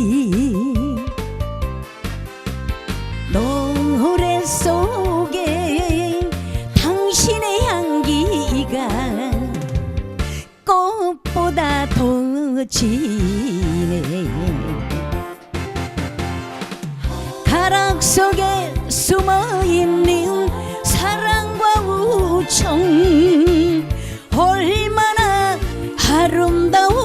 우리 노래 속에 당신의 향기가 꽃보다 더 진해. 가락 속에 숨어있는 사랑과 우정 얼마나 아름다워.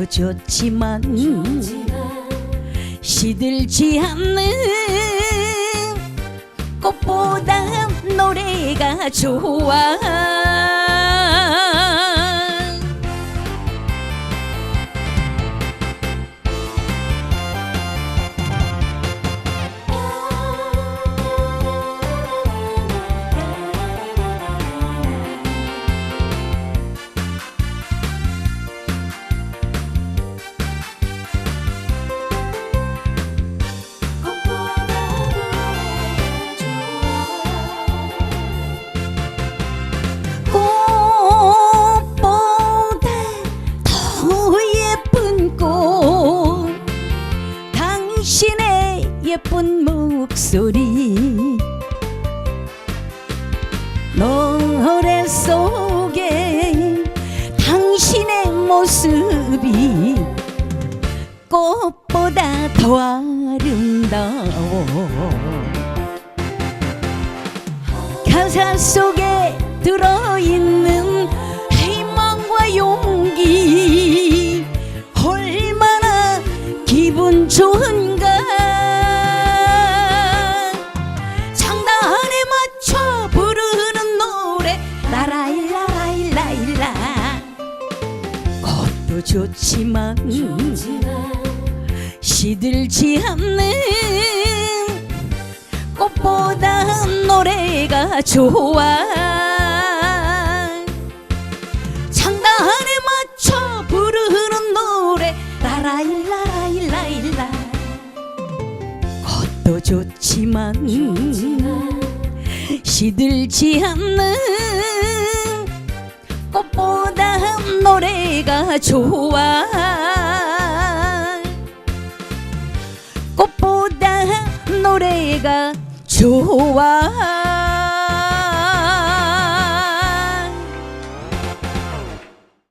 것도 좋지만 시들지 않는 꽃보다 노래가 좋아 당신의 예쁜 목소리. 노래 속에 당신의 모습이 꽃보다 더 아름다워. 가사 속에 들어있는 꽃도 좋지만 시들지 않는 꽃보다 노래가 좋아. 장단에 맞춰 부르는 노래. 라라일라라일라일라. 꽃도 좋지만 시들지 않는 꽃보다 노래가 좋아. 꽃보다 노래가 좋아